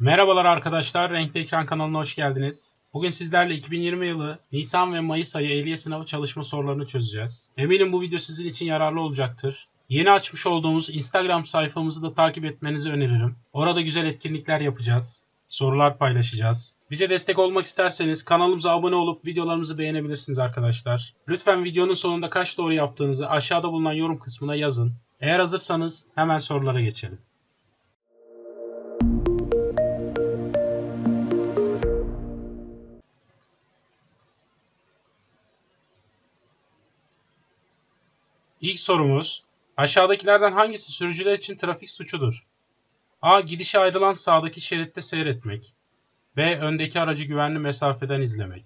Merhabalar arkadaşlar, Renkli Ekran kanalına hoş geldiniz. Bugün sizlerle 2020 yılı Nisan ve Mayıs ayı ehliyet sınavı çalışma sorularını çözeceğiz. Eminim bu video sizin için yararlı olacaktır. Yeni açmış olduğumuz Instagram sayfamızı da takip etmenizi öneririm. Orada güzel etkinlikler yapacağız. Sorular paylaşacağız. Bize destek olmak isterseniz kanalımıza abone olup videolarımızı beğenebilirsiniz arkadaşlar. Lütfen videonun sonunda kaç doğru yaptığınızı aşağıda bulunan yorum kısmına yazın. Eğer hazırsanız hemen sorulara geçelim. İlk sorumuz, aşağıdakilerden hangisi sürücüler için trafik suçudur? A. Gidişe ayrılan sağdaki şeritte seyretmek. B. Öndeki aracı güvenli mesafeden izlemek.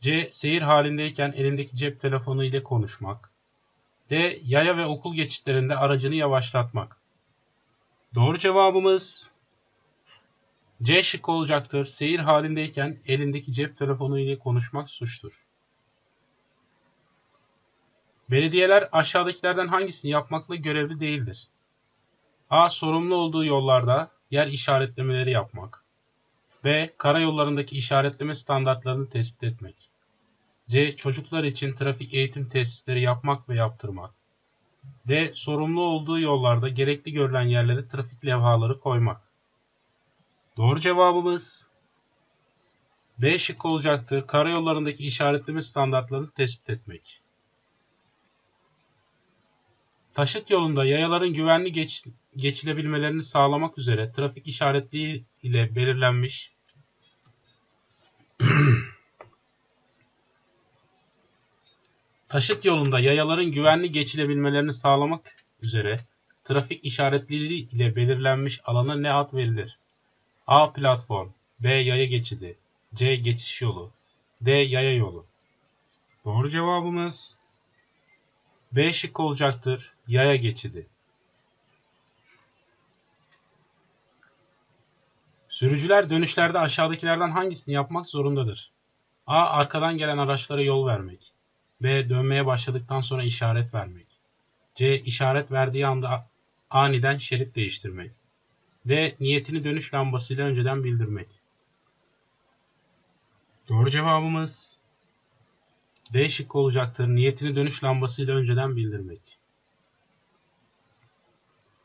C. Seyir halindeyken elindeki cep telefonu ile konuşmak. D. Yaya ve okul geçitlerinde aracını yavaşlatmak. Doğru cevabımız C şıkkı olacaktır. Seyir halindeyken elindeki cep telefonu ile konuşmak suçtur. Belediyeler aşağıdakilerden hangisini yapmakla görevli değildir? A. Sorumlu olduğu yollarda yer işaretlemeleri yapmak. B. Karayollarındaki işaretleme standartlarını tespit etmek. C. Çocuklar için trafik eğitim tesisleri yapmak ve yaptırmak. D. Sorumlu olduğu yollarda gerekli görülen yerlere trafik levhaları koymak. Doğru cevabımız B şıkkı olacaktır. Karayollarındaki işaretleme standartlarını tespit etmek. Taşıt yolunda yayaların güvenli geç, geçilebilmelerini sağlamak üzere trafik işaretliği ile belirlenmiş Taşıt yolunda yayaların güvenli geçilebilmelerini sağlamak üzere trafik işaretliği ile belirlenmiş alana ne ad verilir? A. Platform B. Yaya geçidi C. Geçiş yolu D. Yaya yolu Doğru cevabımız B şık olacaktır. Yaya geçidi. Sürücüler dönüşlerde aşağıdakilerden hangisini yapmak zorundadır? A. Arkadan gelen araçlara yol vermek. B. Dönmeye başladıktan sonra işaret vermek. C. İşaret verdiği anda aniden şerit değiştirmek. D. Niyetini dönüş lambasıyla önceden bildirmek. Doğru cevabımız D şıkkı olacaktır. Niyetini dönüş lambasıyla önceden bildirmek.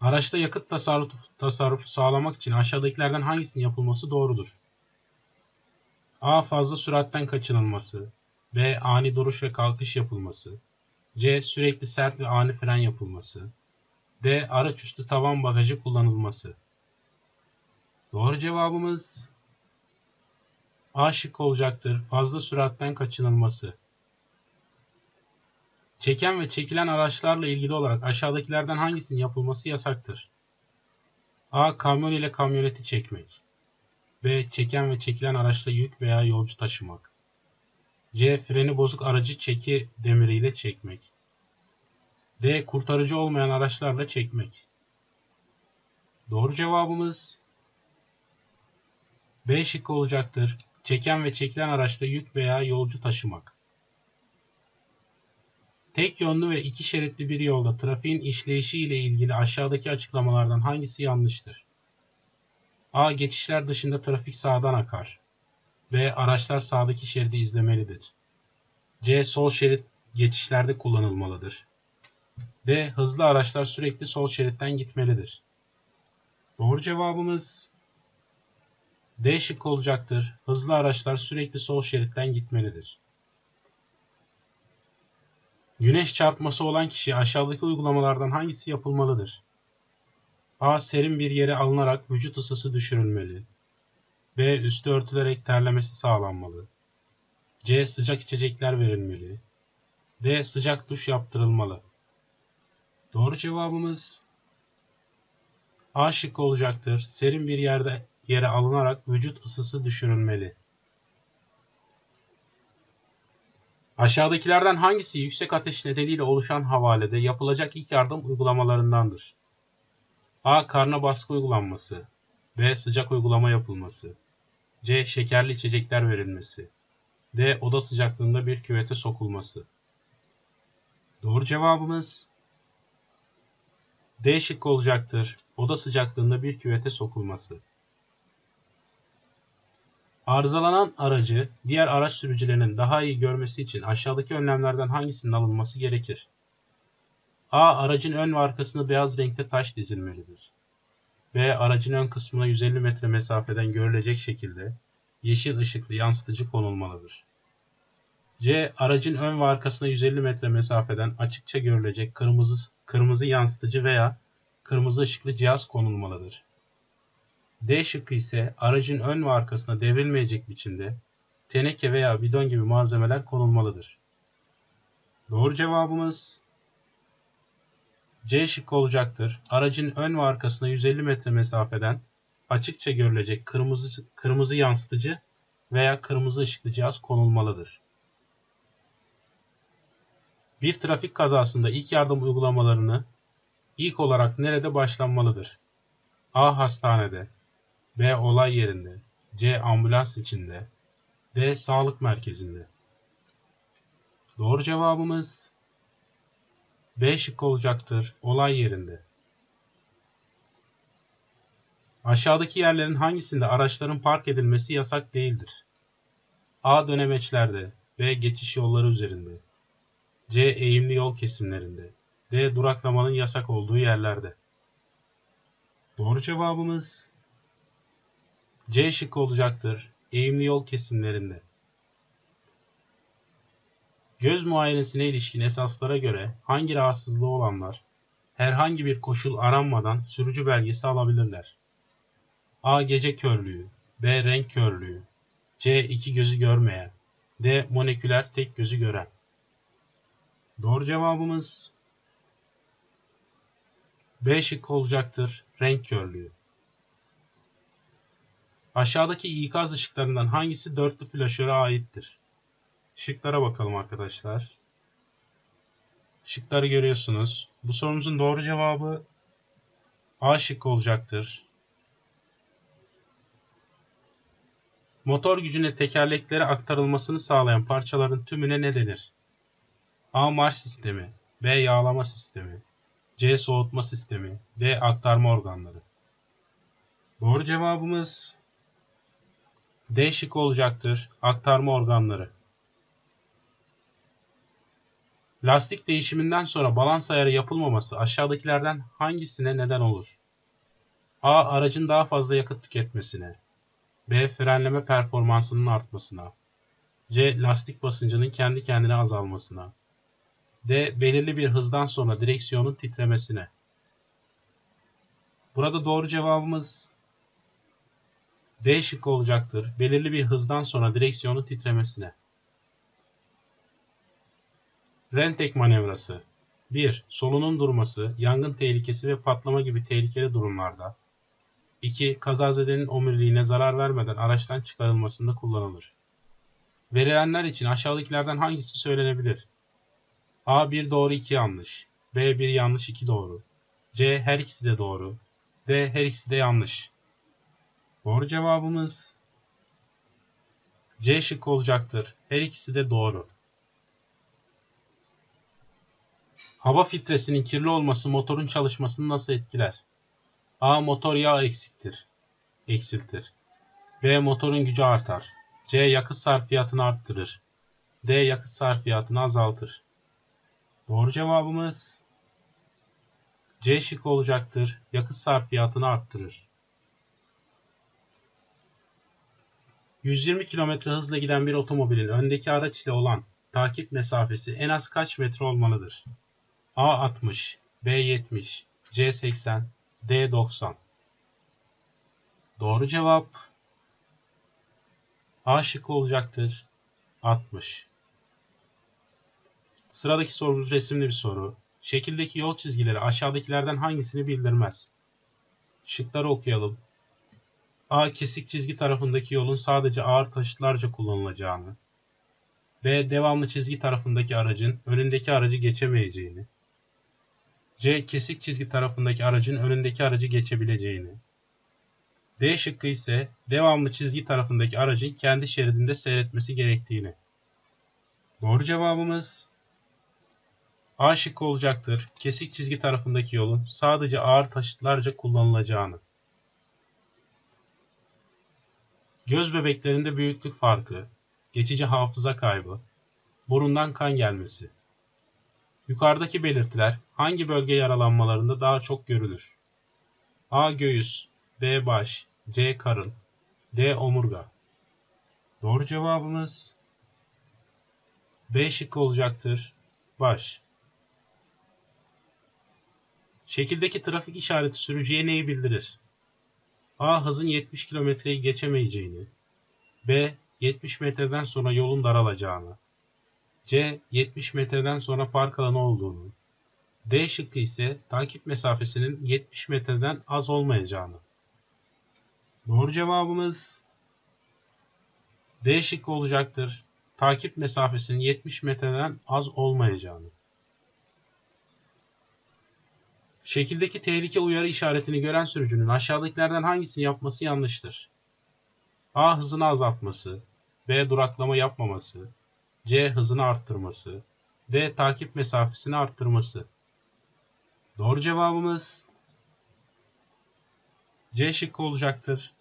Araçta yakıt tasarrufu, tasarrufu sağlamak için aşağıdakilerden hangisinin yapılması doğrudur? A. Fazla süratten kaçınılması. B. Ani duruş ve kalkış yapılması. C. Sürekli sert ve ani fren yapılması. D. Araç üstü tavan bagajı kullanılması. Doğru cevabımız A şık olacaktır. Fazla süratten kaçınılması. Çeken ve çekilen araçlarla ilgili olarak aşağıdakilerden hangisinin yapılması yasaktır? A. Kamyon ile kamyoneti çekmek. B. Çeken ve çekilen araçla yük veya yolcu taşımak. C. Freni bozuk aracı çeki demiriyle çekmek. D. Kurtarıcı olmayan araçlarla çekmek. Doğru cevabımız B şıkkı olacaktır. Çeken ve çekilen araçta yük veya yolcu taşımak. Tek yönlü ve iki şeritli bir yolda trafiğin işleyişi ile ilgili aşağıdaki açıklamalardan hangisi yanlıştır? A. Geçişler dışında trafik sağdan akar. B. Araçlar sağdaki şeridi izlemelidir. C. Sol şerit geçişlerde kullanılmalıdır. D. Hızlı araçlar sürekli sol şeritten gitmelidir. Doğru cevabımız D şık olacaktır. Hızlı araçlar sürekli sol şeritten gitmelidir. Güneş çarpması olan kişi aşağıdaki uygulamalardan hangisi yapılmalıdır? A. Serin bir yere alınarak vücut ısısı düşürülmeli. B. Üstü örtülerek terlemesi sağlanmalı. C. Sıcak içecekler verilmeli. D. Sıcak duş yaptırılmalı. Doğru cevabımız A şıkkı olacaktır. Serin bir yerde yere alınarak vücut ısısı düşürülmeli. Aşağıdakilerden hangisi yüksek ateş nedeniyle oluşan havalede yapılacak ilk yardım uygulamalarındandır? A. Karna baskı uygulanması. B. Sıcak uygulama yapılması. C. Şekerli içecekler verilmesi. D. Oda sıcaklığında bir küvete sokulması. Doğru cevabımız D şıkkı olacaktır. Oda sıcaklığında bir küvete sokulması. Arızalanan aracı diğer araç sürücülerinin daha iyi görmesi için aşağıdaki önlemlerden hangisinin alınması gerekir? A. Aracın ön ve arkasında beyaz renkte taş dizilmelidir. B. Aracın ön kısmına 150 metre mesafeden görülecek şekilde yeşil ışıklı yansıtıcı konulmalıdır. C. Aracın ön ve arkasına 150 metre mesafeden açıkça görülecek kırmızı, kırmızı yansıtıcı veya kırmızı ışıklı cihaz konulmalıdır. D şıkkı ise aracın ön ve arkasına devrilmeyecek biçimde teneke veya bidon gibi malzemeler konulmalıdır. Doğru cevabımız C şıkkı olacaktır. Aracın ön ve arkasına 150 metre mesafeden açıkça görülecek kırmızı, kırmızı yansıtıcı veya kırmızı ışıklı cihaz konulmalıdır. Bir trafik kazasında ilk yardım uygulamalarını ilk olarak nerede başlanmalıdır? A. Hastanede B. Olay yerinde C. Ambulans içinde D. Sağlık merkezinde Doğru cevabımız B şıkkı olacaktır. Olay yerinde. Aşağıdaki yerlerin hangisinde araçların park edilmesi yasak değildir? A. Dönemeçlerde B. Geçiş yolları üzerinde C. Eğimli yol kesimlerinde D. Duraklamanın yasak olduğu yerlerde Doğru cevabımız C şıkkı olacaktır. Eğimli yol kesimlerinde. Göz muayenesine ilişkin esaslara göre hangi rahatsızlığı olanlar herhangi bir koşul aranmadan sürücü belgesi alabilirler? A. Gece körlüğü B. Renk körlüğü C. iki gözü görmeyen D. Moleküler tek gözü gören Doğru cevabımız B şıkkı olacaktır. Renk körlüğü. Aşağıdaki ikaz ışıklarından hangisi dörtlü flaşöre aittir? Şıklara bakalım arkadaşlar. Şıkları görüyorsunuz. Bu sorumuzun doğru cevabı A şıkkı olacaktır. Motor gücüne tekerleklere aktarılmasını sağlayan parçaların tümüne ne denir? A. Marş sistemi B. Yağlama sistemi C. Soğutma sistemi D. Aktarma organları Doğru cevabımız D şıkkı olacaktır. Aktarma organları. Lastik değişiminden sonra balans ayarı yapılmaması aşağıdakilerden hangisine neden olur? A. Aracın daha fazla yakıt tüketmesine. B. Frenleme performansının artmasına. C. Lastik basıncının kendi kendine azalmasına. D. Belirli bir hızdan sonra direksiyonun titremesine. Burada doğru cevabımız D şıkkı olacaktır. Belirli bir hızdan sonra direksiyonun titremesine. Rentek manevrası 1. Solunun durması, yangın tehlikesi ve patlama gibi tehlikeli durumlarda. 2. Kazazedenin omuriliğine zarar vermeden araçtan çıkarılmasında kullanılır. Verilenler için aşağıdakilerden hangisi söylenebilir? A. 1 doğru 2 yanlış. B. 1 yanlış 2 doğru. C. Her ikisi de doğru. D. Her ikisi de yanlış. Doğru cevabımız C şıkkı olacaktır. Her ikisi de doğru. Hava filtresinin kirli olması motorun çalışmasını nasıl etkiler? A. Motor yağ eksiktir. Eksiltir. B. Motorun gücü artar. C. Yakıt sarfiyatını arttırır. D. Yakıt sarfiyatını azaltır. Doğru cevabımız C şıkkı olacaktır. Yakıt sarfiyatını arttırır. 120 km hızla giden bir otomobilin öndeki araç ile olan takip mesafesi en az kaç metre olmalıdır? A 60, B 70, C 80, D 90. Doğru cevap A şıkkı olacaktır. 60. Sıradaki sorumuz resimli bir soru. Şekildeki yol çizgileri aşağıdakilerden hangisini bildirmez? Şıkları okuyalım. A. Kesik çizgi tarafındaki yolun sadece ağır taşıtlarca kullanılacağını. B. Devamlı çizgi tarafındaki aracın önündeki aracı geçemeyeceğini. C. Kesik çizgi tarafındaki aracın önündeki aracı geçebileceğini. D şıkkı ise devamlı çizgi tarafındaki aracın kendi şeridinde seyretmesi gerektiğini. Doğru cevabımız A şıkkı olacaktır. Kesik çizgi tarafındaki yolun sadece ağır taşıtlarca kullanılacağını. Göz bebeklerinde büyüklük farkı, geçici hafıza kaybı, burundan kan gelmesi. Yukarıdaki belirtiler hangi bölge yaralanmalarında daha çok görülür? A. Göğüs B. Baş C. Karın D. Omurga Doğru cevabımız B şıkkı olacaktır. Baş. Şekildeki trafik işareti sürücüye neyi bildirir? A. Hızın 70 kilometreyi geçemeyeceğini. B. 70 metreden sonra yolun daralacağını. C. 70 metreden sonra park alanı olduğunu. D şıkkı ise takip mesafesinin 70 metreden az olmayacağını. Doğru cevabımız D şıkkı olacaktır. Takip mesafesinin 70 metreden az olmayacağını. Şekildeki tehlike uyarı işaretini gören sürücünün aşağıdakilerden hangisini yapması yanlıştır? A. Hızını azaltması. B. Duraklama yapmaması. C. Hızını arttırması. D. Takip mesafesini arttırması. Doğru cevabımız C şıkkı olacaktır.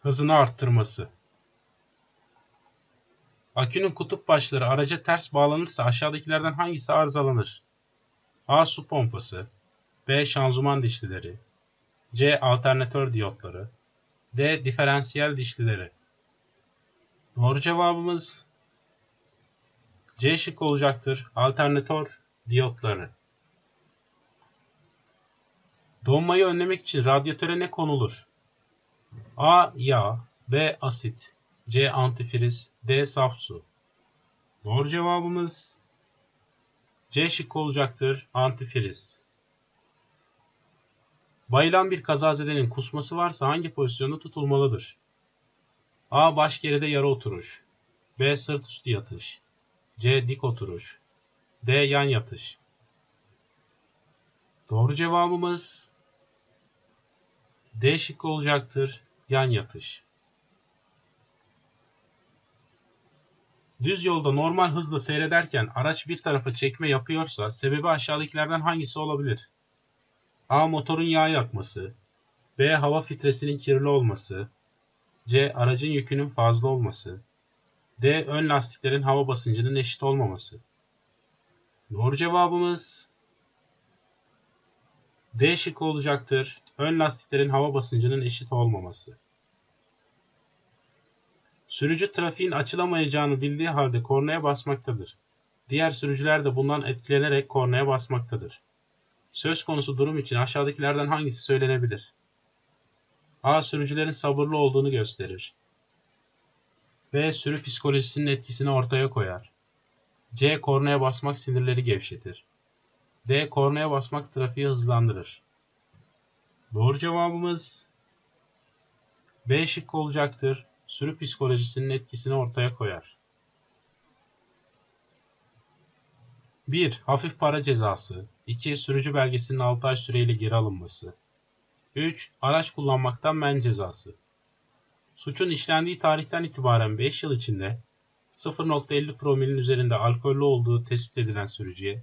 Hızını arttırması. Akünün kutup başları araca ters bağlanırsa aşağıdakilerden hangisi arızalanır? A. Su pompası B. Şanzıman dişlileri C. Alternatör diyotları D. Diferansiyel dişlileri Doğru cevabımız C şık olacaktır. Alternatör diyotları. Donmayı önlemek için radyatöre ne konulur? A. Yağ B. Asit C. Antifriz D. Saf su. Doğru cevabımız C şıkkı olacaktır. Antifriz. Bayılan bir kazazedenin kusması varsa hangi pozisyonda tutulmalıdır? A. Baş geride yarı oturuş. B. Sırt üstü yatış. C. Dik oturuş. D. Yan yatış. Doğru cevabımız D şıkkı olacaktır. Yan yatış. Düz yolda normal hızla seyrederken araç bir tarafa çekme yapıyorsa sebebi aşağıdakilerden hangisi olabilir? A. Motorun yağ yakması. B. Hava filtresinin kirli olması. C. Aracın yükünün fazla olması. D. Ön lastiklerin hava basıncının eşit olmaması. Doğru cevabımız D şıkkı olacaktır. Ön lastiklerin hava basıncının eşit olmaması. Sürücü trafiğin açılamayacağını bildiği halde kornaya basmaktadır. Diğer sürücüler de bundan etkilenerek kornaya basmaktadır. Söz konusu durum için aşağıdakilerden hangisi söylenebilir? A. Sürücülerin sabırlı olduğunu gösterir. B. Sürü psikolojisinin etkisini ortaya koyar. C. Kornaya basmak sinirleri gevşetir. D. Kornaya basmak trafiği hızlandırır. Doğru cevabımız B şıkkı olacaktır. Sürü psikolojisinin etkisini ortaya koyar. 1. Hafif para cezası. 2. Sürücü belgesinin 6 ay süreyle geri alınması. 3. Araç kullanmaktan men cezası. Suçun işlendiği tarihten itibaren 5 yıl içinde 0.50 promilin üzerinde alkollü olduğu tespit edilen sürücüye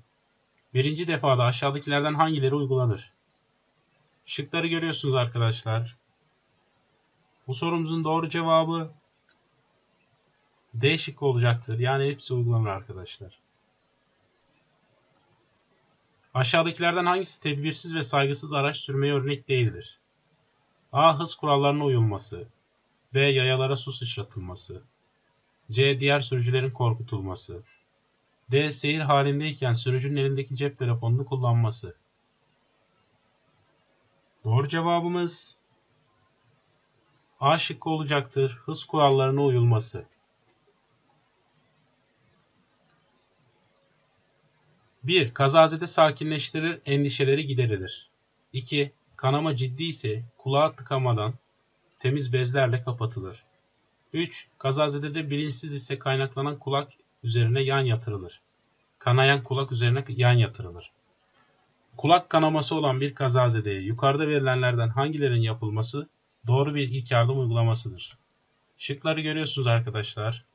birinci defada aşağıdakilerden hangileri uygulanır? Şıkları görüyorsunuz arkadaşlar. Bu sorumuzun doğru cevabı D şıkkı olacaktır. Yani hepsi uygulanır arkadaşlar. Aşağıdakilerden hangisi tedbirsiz ve saygısız araç sürmeye örnek değildir? A. Hız kurallarına uyulması. B. Yayalara su sıçratılması. C. Diğer sürücülerin korkutulması. D. Seyir halindeyken sürücünün elindeki cep telefonunu kullanması. Doğru cevabımız A şıkkı olacaktır. Hız kurallarına uyulması. 1. Kazazede sakinleştirir, endişeleri giderilir. 2. Kanama ciddi ise kulağa tıkamadan temiz bezlerle kapatılır. 3. Kazazede bilinçsiz ise kaynaklanan kulak üzerine yan yatırılır. Kanayan kulak üzerine yan yatırılır. Kulak kanaması olan bir kazazedeye yukarıda verilenlerden hangilerinin yapılması doğru bir ilk yardım uygulamasıdır? Şıkları görüyorsunuz arkadaşlar.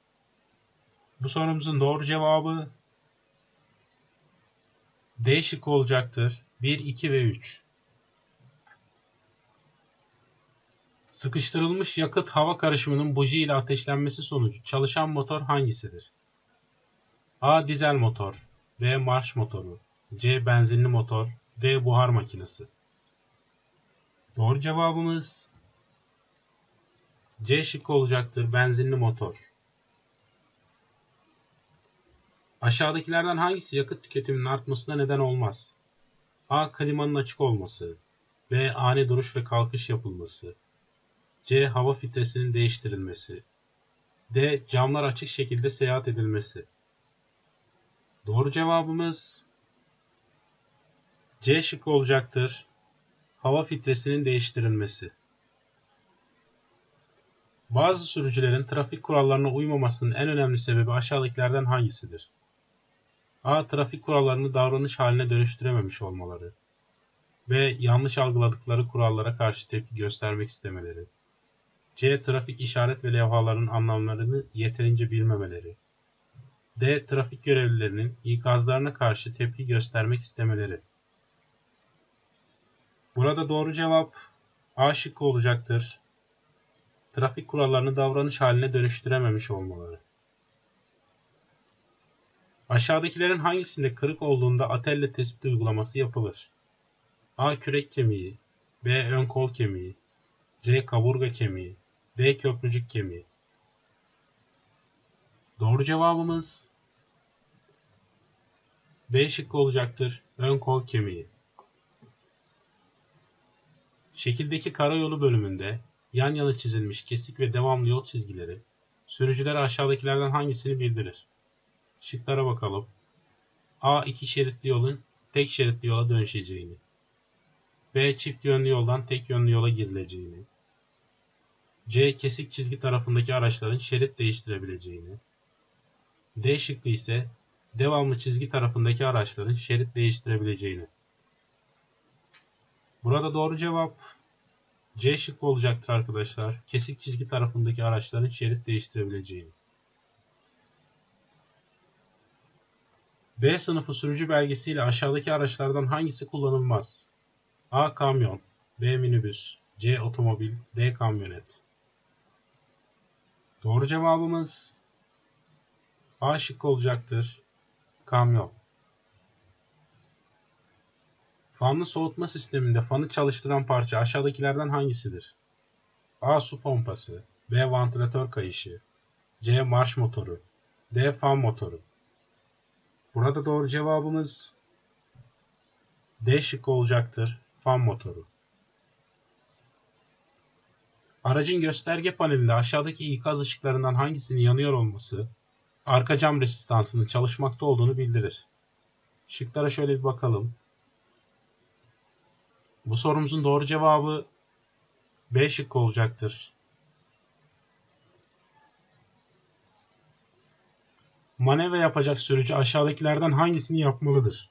Bu sorumuzun doğru cevabı D şıkkı olacaktır. 1, 2 ve 3. Sıkıştırılmış yakıt hava karışımının buji ile ateşlenmesi sonucu çalışan motor hangisidir? A. Dizel motor B. Marş motoru C. Benzinli motor D. Buhar makinesi Doğru cevabımız C şıkkı olacaktır. Benzinli motor. Aşağıdakilerden hangisi yakıt tüketiminin artmasına neden olmaz? A. Klimanın açık olması. B. Ani duruş ve kalkış yapılması. C. Hava filtresinin değiştirilmesi. D. Camlar açık şekilde seyahat edilmesi. Doğru cevabımız C şıkkı olacaktır. Hava filtresinin değiştirilmesi. Bazı sürücülerin trafik kurallarına uymamasının en önemli sebebi aşağıdakilerden hangisidir? A. Trafik kurallarını davranış haline dönüştürememiş olmaları. B. Yanlış algıladıkları kurallara karşı tepki göstermek istemeleri. C. Trafik işaret ve levhaların anlamlarını yeterince bilmemeleri. D. Trafik görevlilerinin ikazlarına karşı tepki göstermek istemeleri. Burada doğru cevap A şıkkı olacaktır. Trafik kurallarını davranış haline dönüştürememiş olmaları. Aşağıdakilerin hangisinde kırık olduğunda atelle tespit uygulaması yapılır? A. Kürek kemiği B. Ön kol kemiği C. Kaburga kemiği D. Köprücük kemiği Doğru cevabımız B şıkkı olacaktır. Ön kol kemiği. Şekildeki karayolu bölümünde yan yana çizilmiş kesik ve devamlı yol çizgileri sürücülere aşağıdakilerden hangisini bildirir? Şıklara bakalım. A. iki şeritli yolun tek şeritli yola dönüşeceğini. B. Çift yönlü yoldan tek yönlü yola girileceğini. C. Kesik çizgi tarafındaki araçların şerit değiştirebileceğini. D şıkkı ise devamlı çizgi tarafındaki araçların şerit değiştirebileceğini. Burada doğru cevap C şıkkı olacaktır arkadaşlar. Kesik çizgi tarafındaki araçların şerit değiştirebileceğini. B sınıfı sürücü belgesiyle aşağıdaki araçlardan hangisi kullanılmaz? A. Kamyon B. Minibüs C. Otomobil D. Kamyonet Doğru cevabımız A şıkkı olacaktır. Kamyon. Fanlı soğutma sisteminde fanı çalıştıran parça aşağıdakilerden hangisidir? A. Su pompası B. Vantilatör kayışı C. Marş motoru D. Fan motoru Burada doğru cevabımız D şıkkı olacaktır. Fan motoru. Aracın gösterge panelinde aşağıdaki ikaz ışıklarından hangisinin yanıyor olması arka cam resistansının çalışmakta olduğunu bildirir. Şıklara şöyle bir bakalım. Bu sorumuzun doğru cevabı B şıkkı olacaktır. Manevra yapacak sürücü aşağıdakilerden hangisini yapmalıdır?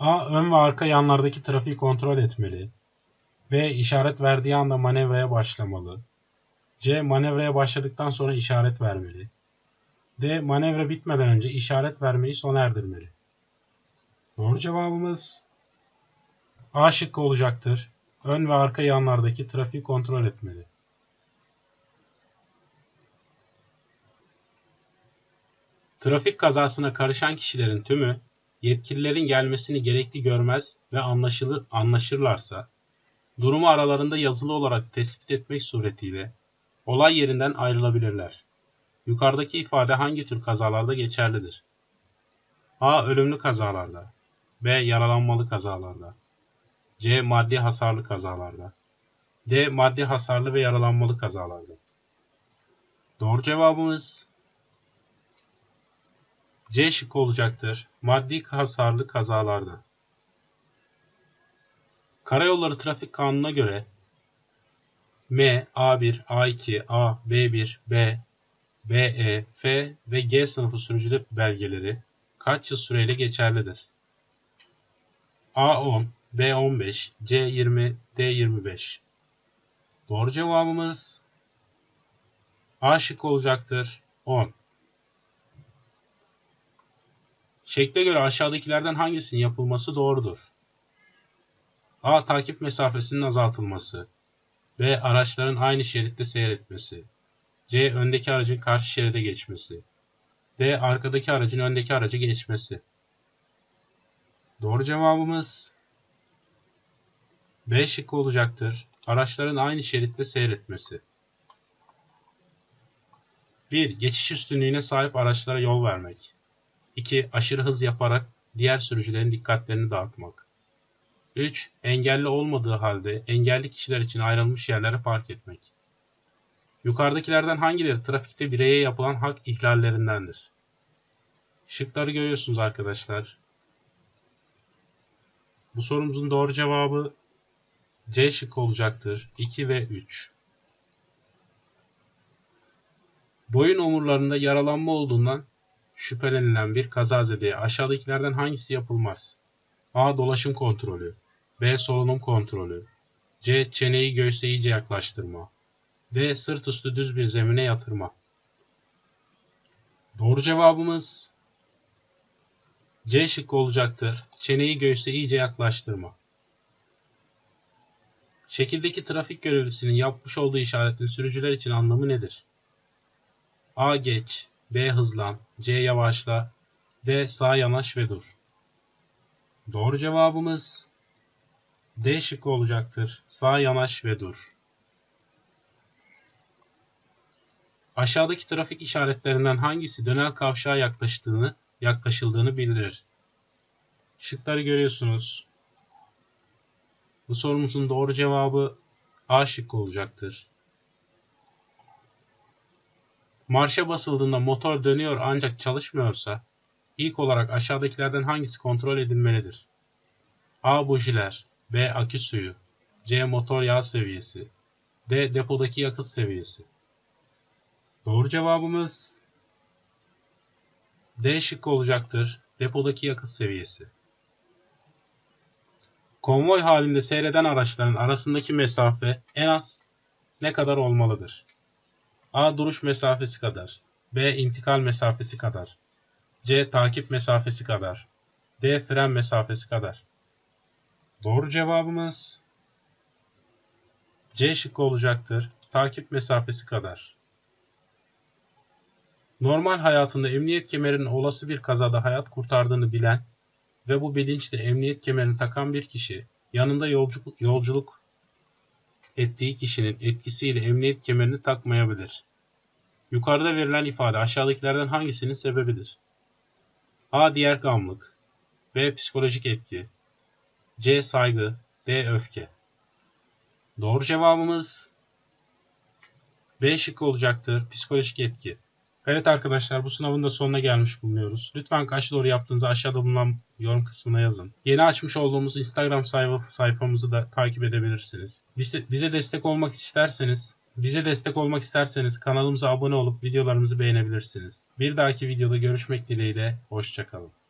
A. Ön ve arka yanlardaki trafiği kontrol etmeli. B. İşaret verdiği anda manevraya başlamalı. C. Manevraya başladıktan sonra işaret vermeli. D. Manevra bitmeden önce işaret vermeyi sona erdirmeli. Doğru cevabımız A şıkkı olacaktır. Ön ve arka yanlardaki trafiği kontrol etmeli. Trafik kazasına karışan kişilerin tümü yetkililerin gelmesini gerekli görmez ve anlaşılır, anlaşırlarsa durumu aralarında yazılı olarak tespit etmek suretiyle olay yerinden ayrılabilirler. Yukarıdaki ifade hangi tür kazalarda geçerlidir? A. Ölümlü kazalarda B. Yaralanmalı kazalarda C. Maddi hasarlı kazalarda D. Maddi hasarlı ve yaralanmalı kazalarda Doğru cevabımız C şıkkı olacaktır. Maddi hasarlı kazalarda. Karayolları Trafik Kanunu'na göre M, A1, A2, A, B1, B, BE, F ve G sınıfı sürücülük belgeleri kaç yıl süreyle geçerlidir? A10, B15, C20, D25. Doğru cevabımız A şık olacaktır. 10. Şekle göre aşağıdakilerden hangisinin yapılması doğrudur? A. Takip mesafesinin azaltılması. B. Araçların aynı şeritte seyretmesi. C. Öndeki aracın karşı şeride geçmesi. D. Arkadaki aracın öndeki aracı geçmesi. Doğru cevabımız B şıkkı olacaktır. Araçların aynı şeritte seyretmesi. 1. Geçiş üstünlüğüne sahip araçlara yol vermek. 2. Aşırı hız yaparak diğer sürücülerin dikkatlerini dağıtmak. 3. Engelli olmadığı halde engelli kişiler için ayrılmış yerlere park etmek. Yukarıdakilerden hangileri trafikte bireye yapılan hak ihlallerindendir? Şıkları görüyorsunuz arkadaşlar. Bu sorumuzun doğru cevabı C şıkkı olacaktır. 2 ve 3. Boyun omurlarında yaralanma olduğundan şüphelenilen bir kazazedeye aşağıdakilerden hangisi yapılmaz? A. Dolaşım kontrolü. B. Solunum kontrolü. C. Çeneyi göğse iyice yaklaştırma. D. Sırt üstü düz bir zemine yatırma. Doğru cevabımız C şıkkı olacaktır. Çeneyi göğse iyice yaklaştırma. Şekildeki trafik görevlisinin yapmış olduğu işaretin sürücüler için anlamı nedir? A. Geç. B. Hızlan. C. Yavaşla. D. Sağa yanaş ve dur. Doğru cevabımız D şıkkı olacaktır. Sağa yanaş ve dur. Aşağıdaki trafik işaretlerinden hangisi dönel kavşağa yaklaştığını, yaklaşıldığını bildirir? Şıkları görüyorsunuz. Bu sorumuzun doğru cevabı A şıkkı olacaktır. Marşa basıldığında motor dönüyor ancak çalışmıyorsa ilk olarak aşağıdakilerden hangisi kontrol edilmelidir? A. Bujiler B. Akü suyu C. Motor yağ seviyesi D. Depodaki yakıt seviyesi Doğru cevabımız D şıkkı olacaktır. Depodaki yakıt seviyesi. Konvoy halinde seyreden araçların arasındaki mesafe en az ne kadar olmalıdır? A. Duruş mesafesi kadar. B. intikal mesafesi kadar. C. Takip mesafesi kadar. D. Fren mesafesi kadar. Doğru cevabımız C şıkkı olacaktır. Takip mesafesi kadar. Normal hayatında emniyet kemerinin olası bir kazada hayat kurtardığını bilen ve bu bilinçle emniyet kemerini takan bir kişi yanında yolculuk, yolculuk ettiği kişinin etkisiyle emniyet kemerini takmayabilir. Yukarıda verilen ifade aşağıdakilerden hangisinin sebebidir? A. Diğer gamlık B. Psikolojik etki C. Saygı D. Öfke Doğru cevabımız B şıkkı olacaktır. Psikolojik etki. Evet arkadaşlar bu sınavın da sonuna gelmiş bulunuyoruz. Lütfen kaç doğru yaptığınızı aşağıda bulunan yorum kısmına yazın. Yeni açmış olduğumuz Instagram sayfa, sayfamızı da takip edebilirsiniz. Bize, bize destek olmak isterseniz bize destek olmak isterseniz kanalımıza abone olup videolarımızı beğenebilirsiniz. Bir dahaki videoda görüşmek dileğiyle, hoşçakalın.